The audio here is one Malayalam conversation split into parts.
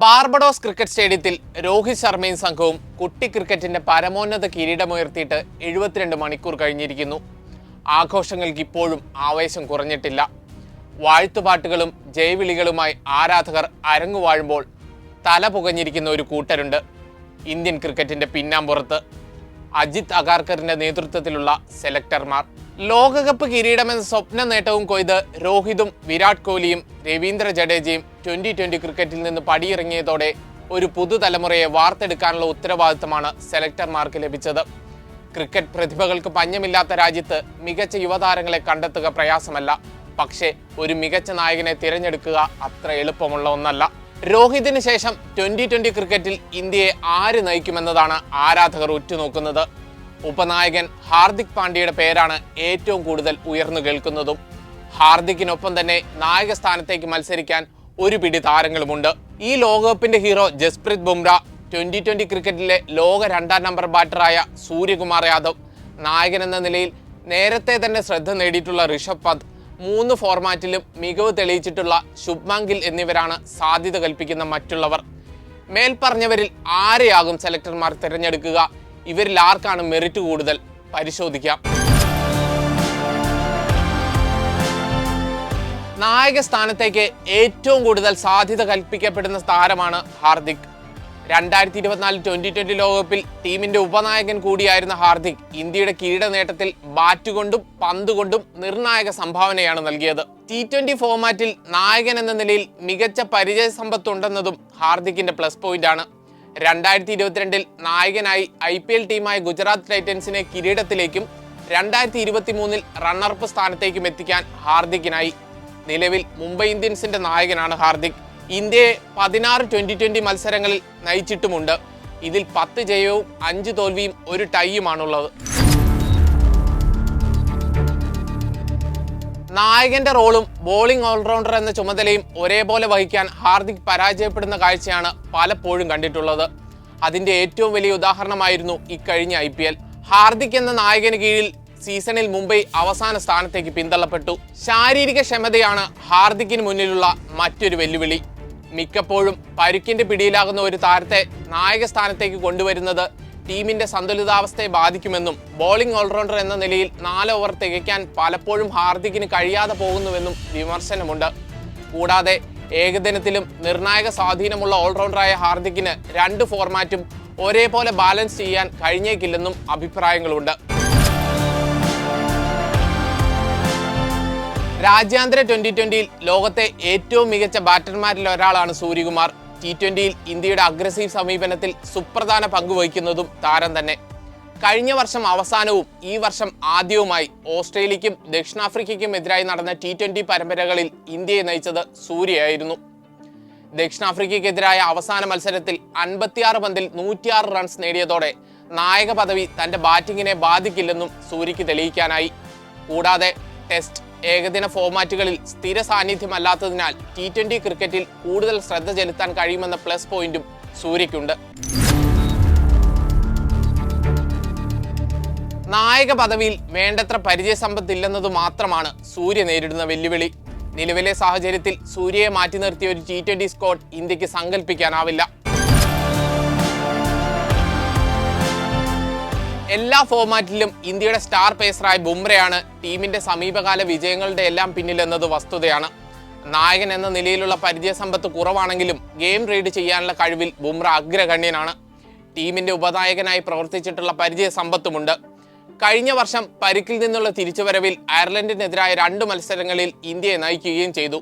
ബാർബഡോസ് ക്രിക്കറ്റ് സ്റ്റേഡിയത്തിൽ രോഹിത് ശർമ്മയും സംഘവും കുട്ടി ക്രിക്കറ്റിന്റെ പരമോന്നത കിരീടമുയർത്തിയിട്ട് എഴുപത്തിരണ്ട് മണിക്കൂർ കഴിഞ്ഞിരിക്കുന്നു. ആഘോഷങ്ങൾക്ക് ഇപ്പോഴും ആവേശം കുറഞ്ഞിട്ടില്ല. വാഴ്ത്തുപാട്ടുകളും ജയവിളികളുമായി ആരാധകർ അരങ്ങുവാഴുമ്പോൾ തല പുകഞ്ഞിരിക്കുന്ന ഒരു കൂട്ടരുണ്ട് ഇന്ത്യൻ ക്രിക്കറ്റിന്റെ പിന്നാമ്പുറത്ത്. അജിത് അഗാർക്കറിന്റെ നേതൃത്വത്തിലുള്ള സെലക്ടർമാർ. ലോകകപ്പ് കിരീടമെന്ന സ്വപ്ന നേട്ടവും കൊയ്ത് രോഹിതും വിരാട് കോഹ്ലിയും രവീന്ദ്ര ജഡേജയും ട്വന്റി ട്വന്റി ക്രിക്കറ്റിൽ നിന്ന് പടിയിറങ്ങിയതോടെ ഒരു പുതുതലമുറയെ വാർത്തെടുക്കാനുള്ള ഉത്തരവാദിത്തമാണ് സെലക്ടർമാർക്ക് ലഭിച്ചത്. ക്രിക്കറ്റ് പ്രതിഭകൾക്ക് പഞ്ഞമില്ലാത്ത രാജ്യത്ത് മികച്ച യുവതാരങ്ങളെ കണ്ടെത്തുക പ്രയാസമല്ല. പക്ഷേ ഒരു മികച്ച നായകനെ തിരഞ്ഞെടുക്കുക അത്ര എളുപ്പമുള്ള ഒന്നല്ല. രോഹിതിന് ശേഷം ട്വന്റി ട്വന്റി ക്രിക്കറ്റിൽ ഇന്ത്യയെ ആര് നയിക്കുമെന്നതാണ് ആരാധകർ ഉറ്റുനോക്കുന്നത്. ഉപനായകൻ ഹാർദിക് പാണ്ഡ്യയുടെ പേരാണ് ഏറ്റവും കൂടുതൽ ഉയർന്നു കേൾക്കുന്നതും. ഹാർദിക്കിനൊപ്പം തന്നെ നായക സ്ഥാനത്തേക്ക് മത്സരിക്കാൻ ഒരു പിടി താരങ്ങളുമുണ്ട്. ഈ ലോകകപ്പിന്റെ hero Jasprit Bumrah twenty twenty ക്രിക്കറ്റിലെ ലോക രണ്ടാം നമ്പർ ബാറ്ററായ സൂര്യകുമാർ യാദവ് നായകൻ എന്ന നിലയിൽ നേരത്തെ തന്നെ ശ്രദ്ധ നേടിയിട്ടുള്ള ഋഷഭ് പന്ത് മൂന്ന് ഫോർമാറ്റിലും മികവ് തെളിയിച്ചിട്ടുള്ള ശുഭ്മാൻ ഗിൽ എന്നിവരാണ് സാധ്യത കൽപ്പിക്കുന്ന മറ്റുള്ളവർ. മേൽപ്പറഞ്ഞവരിൽ ആരെയാകും സെലക്ടർമാർ തിരഞ്ഞെടുക്കുക? ഇവരിൽ ആർക്കാണ് മെറിറ്റ് കൂടുതൽ? പരിശോധിക്കാം. നായക സ്ഥാനത്തേക്ക് ഏറ്റവും കൂടുതൽ സാധ്യത കൽപ്പിക്കപ്പെടുന്ന താരമാണ് ഹാർദിക്. രണ്ടായിരത്തി ഇരുപത്തിനാല് ട്വന്റി ട്വന്റി ലോകകപ്പിൽ ടീമിന്റെ ഉപനായകൻ കൂടിയായിരുന്ന ഹാർദിക് ഇന്ത്യയുടെ കിരീട നേട്ടത്തിൽ ബാറ്റ് കൊണ്ടും പന്ത് കൊണ്ടും നിർണായക സംഭാവനയാണ് നൽകിയത്. ടി ട്വന്റി ഫോർമാറ്റിൽ നായകൻ എന്ന നിലയിൽ മികച്ച പരിചയ സമ്പത്തുണ്ടെന്നതും ഹാർദിക്കിന്റെ പ്ലസ് പോയിന്റ് ആണ്. രണ്ടായിരത്തി ഇരുപത്തിരണ്ടിൽ നായകനായി ഐ പി എൽ ടീമായ ഗുജറാത്ത് ടൈറ്റൻസിനെ കിരീടത്തിലേക്കും രണ്ടായിരത്തി ഇരുപത്തി മൂന്നിൽ റണ്ണറപ്പ് സ്ഥാനത്തേക്കും എത്തിക്കാൻ ഹാർദിക്കിനായി. നിലവിൽ മുംബൈ ഇന്ത്യൻസിന്റെ നായകനാണ് ഹാർദിക്. ഇന്ത്യയെ പതിനാറ് ട്വന്റി ട്വന്റി മത്സരങ്ങളിൽ നയിച്ചിട്ടുമുണ്ട്. ഇതിൽ പത്ത് ജയവും അഞ്ച് തോൽവിയും ഒരു ടൈയുമാണുള്ളത്. നായകന്റെ റോളും ബോളിംഗ് ഓൾറൗണ്ടർ എന്ന ചുമതലയും ഒരേപോലെ വഹിക്കാൻ ഹാർദിക് പരാജയപ്പെടുന്ന കാഴ്ചയാണ് പലപ്പോഴും കണ്ടിട്ടുള്ളത്. അതിന്റെ ഏറ്റവും വലിയ ഉദാഹരണമായിരുന്നു ഇക്കഴിഞ്ഞ ഐ പി എൽ. ഹാർദിക് എന്ന നായകന് കീഴിൽ സീസണിൽ മുംബൈ അവസാന സ്ഥാനത്തേക്ക് പിന്തള്ളപ്പെട്ടു. ശാരീരിക ക്ഷമതയാണ് ഹാർദിക്കിന് മുന്നിലുള്ള മറ്റൊരു വെല്ലുവിളി. മിക്കപ്പോഴും പരുക്കിന്റെ പിടിയിലാകുന്ന ഒരു താരത്തെ നായക സ്ഥാനത്തേക്ക് കൊണ്ടുവരുന്നത് ടീമിന്റെ സന്തുലിതാവസ്ഥയെ ബാധിക്കുമെന്നും ബോളിംഗ് ഓൾറൗണ്ടർ എന്ന നിലയിൽ നാല് ഓവർ തികയ്ക്കാൻ പലപ്പോഴും ഹാർദിക്കിന് കഴിയാതെ പോകുന്നുവെന്നും വിമർശനമുണ്ട്. കൂടാതെ ഏകദിനത്തിലും നിർണായക സ്വാധീനമുള്ള ഓൾറൗണ്ടറായ ഹാർദിക്കിന് രണ്ട് ഫോർമാറ്റും ഒരേപോലെ ബാലൻസ് ചെയ്യാൻ കഴിഞ്ഞേക്കില്ലെന്നും അഭിപ്രായങ്ങളുണ്ട്. രാജ്യാന്തര ട്വന്റി ട്വന്റിയിൽ ലോകത്തെ ഏറ്റവും മികച്ച ബാറ്റർമാരിൽ ഒരാളാണ് സൂര്യകുമാർ. ടി ട്വന്റിയിൽ ഇന്ത്യയുടെ അഗ്രസീവ് സമീപനത്തിൽ സുപ്രധാന പങ്കുവഹിക്കുന്നതും താരം തന്നെ. കഴിഞ്ഞ വർഷം അവസാനവും ഈ വർഷം ആദ്യവുമായി ഓസ്ട്രേലിയക്കും ദക്ഷിണാഫ്രിക്കയ്ക്കും എതിരായി നടന്ന ടി ട്വന്റി പരമ്പരകളിൽ ഇന്ത്യയെ നയിച്ചത് സൂര്യയായിരുന്നു. ദക്ഷിണാഫ്രിക്കയ്ക്കെതിരായ അവസാന മത്സരത്തിൽ അൻപത്തിയാറ് പന്തിൽ നൂറ്റിയാറ് റൺസ് നേടിയതോടെ നായക പദവി തന്റെ ബാറ്റിങ്ങിനെ ബാധിക്കില്ലെന്നും സൂര്യക്ക് തെളിയിക്കാനായി. കൂടാതെ ടെസ്റ്റ് ഏകദിന ഫോർമാറ്റുകളിൽ സ്ഥിര സാന്നിധ്യമല്ലാത്തതിനാൽ ടി ട്വന്റി ക്രിക്കറ്റിൽ കൂടുതൽ ശ്രദ്ധ ചെലുത്താൻ കഴിയുമെന്ന പ്ലസ് പോയിന്റും സൂര്യക്കുണ്ട് നായക പദവിയിൽ വേണ്ടത്ര പരിചയസമ്പത്തില്ലെന്നത് മാത്രമാണ് സൂര്യ നേരിടുന്ന വെല്ലുവിളി. നിലവിലെ സാഹചര്യത്തിൽ സൂര്യയെ മാറ്റി നിർത്തിയ ഒരു ടി ട്വന്റി സ്ക്വാഡ് ഇന്ത്യയ്ക്ക് സങ്കല്പിക്കാനാവില്ല എല്ലാ ഫോർമാറ്റിലും ഇന്ത്യയുടെ സ്റ്റാർ പേസറായ ബുംറയാണ് ടീമിന്റെ സമീപകാല വിജയങ്ങളുടെ എല്ലാം പിന്നിലെന്നത് വസ്തുതയാണ്. നായകൻ എന്ന നിലയിലുള്ള പരിചയസമ്പത്ത് കുറവാണെങ്കിലും ഗെയിം റീഡ് ചെയ്യാനുള്ള കഴിവിൽ ബുംറ അഗ്രഗണ്യനാണ്. ടീമിന്റെ ഉപനായകനായി പ്രവർത്തിച്ചിട്ടുള്ള പരിചയ സമ്പത്തുമുണ്ട് കഴിഞ്ഞ വർഷം പരിക്കിൽ നിന്നുള്ള തിരിച്ചുവരവിൽ അയർലൻഡിനെതിരായ രണ്ട് മത്സരങ്ങളിൽ ഇന്ത്യയെ നയിക്കുകയും ചെയ്തു.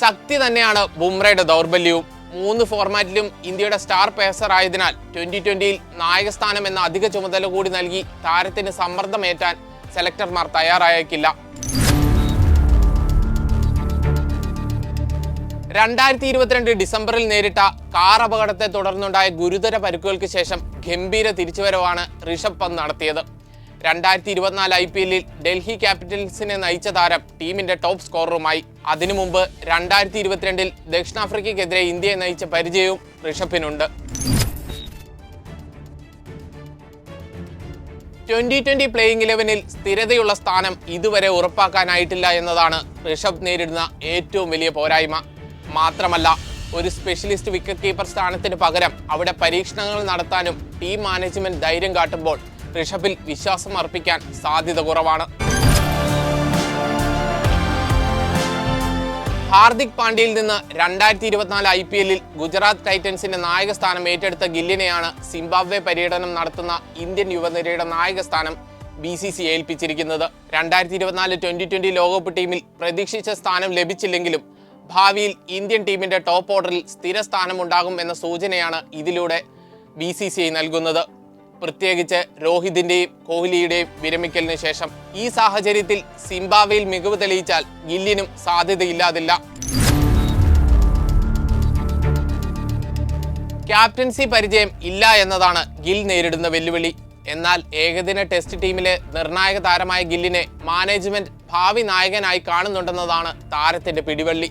ശക്തി തന്നെയാണ് ബുംറയുടെ ദൗർബല്യവും. മൂന്ന് ഫോർമാറ്റിലും ഇന്ത്യയുടെ സ്റ്റാർ പേസർ ആയതിനാൽ ട്വന്റി ട്വന്റിയിൽ നായകസ്ഥാനം എന്ന അധിക ചുമതല കൂടി നൽകി താരത്തിന് സമ്മർദ്ദമേറ്റാൻ സെലക്ടർമാർ തയ്യാറായേക്കില്ല. രണ്ടായിരത്തി ഇരുപത്തിരണ്ട് ഡിസംബറിൽ നേരിട്ട കാർ അപകടത്തെ തുടർന്നുണ്ടായ ഗുരുതര പരുക്കുകൾക്ക് ശേഷം ഗംഭീര തിരിച്ചുവരവാണ് ഋഷഭ് പന്ത് നടത്തിയത്. രണ്ടായിരത്തി ഇരുപത്തിനാല് ഐ പി എല്ലിൽ ഡൽഹി ക്യാപിറ്റൽസിനെ നയിച്ച താരം ടീമിന്റെ ടോപ്പ് സ്കോററുമായി അതിനു മുമ്പ് രണ്ടായിരത്തി ഇരുപത്തിരണ്ടിൽ ദക്ഷിണാഫ്രിക്കയ്ക്കെതിരെ ഇന്ത്യയെ നയിച്ച പരിചയവും ഋഷഭിനുണ്ട്. ട്വന്റി ട്വന്റി പ്ലേയിങ് ഇലവനിൽ സ്ഥിരതയുള്ള സ്ഥാനം ഇതുവരെ ഉറപ്പാക്കാനായിട്ടില്ല എന്നതാണ് ഋഷഭ് നേരിടുന്ന ഏറ്റവും വലിയ പോരായ്മ. മാത്രമല്ല ഒരു സ്പെഷ്യലിസ്റ്റ് വിക്കറ്റ് കീപ്പർ സ്ഥാനത്തിന് പകരം അവിടെ പരീക്ഷണങ്ങൾ നടത്താനും ടീം മാനേജ്മെന്റ് ധൈര്യം കാട്ടുമ്പോൾ ഋഷഭിൽ വിശ്വാസം അർപ്പിക്കാൻ സാധ്യത കുറവാണ്. ഹാർദിക് പാണ്ഡ്യയിൽ നിന്ന് രണ്ടായിരത്തി ഇരുപത്തിനാല് ഐ പി എല്ലിൽ ഗുജറാത്ത് ടൈറ്റൻസിന്റെ നായക സ്ഥാനം ഏറ്റെടുത്ത ഗില്ലിനെയാണ് സിംബാബ്വെ പര്യടനം നടത്തുന്ന ഇന്ത്യൻ യുവനിരയുടെ നായക സ്ഥാനം ബി സി സി ഏൽപ്പിച്ചിരിക്കുന്നത്. രണ്ടായിരത്തി ഇരുപത്തിനാല് ട്വന്റി ട്വന്റി ലോകകപ്പ് ടീമിൽ പ്രതീക്ഷിച്ച സ്ഥാനം ലഭിച്ചില്ലെങ്കിലും ഭാവിയിൽ ഇന്ത്യൻ ടീമിന്റെ ടോപ്പ് ഓർഡറിൽ സ്ഥിര സ്ഥാനമുണ്ടാകും എന്ന സൂചനയാണ് ഇതിലൂടെ ബി സി സി ഐ നൽകുന്നത്. പ്രത്യേകിച്ച് രോഹിതിന്റെയും കോഹ്ലിയുടെയും വിരമിക്കലിന് ശേഷം ഈ സാഹചര്യത്തിൽ സിംബാബ്വേയിൽ മികവ് തെളിയിച്ചാൽ ഗില്ലിനും സാധ്യതയില്ലാതില്ല. ക്യാപ്റ്റൻസി പരിചയം ഇല്ല എന്നതാണ് ഗിൽ നേരിടുന്ന വെല്ലുവിളി. എന്നാൽ ഏകദിന ടെസ്റ്റ് ടീമിലെ നിർണായക താരമായ ഗില്ലിനെ മാനേജ്മെന്റ് ഭാവി നായകനായി കാണുന്നുണ്ടെന്നതാണ് താരത്തിന്റെ പിടിവള്ളി.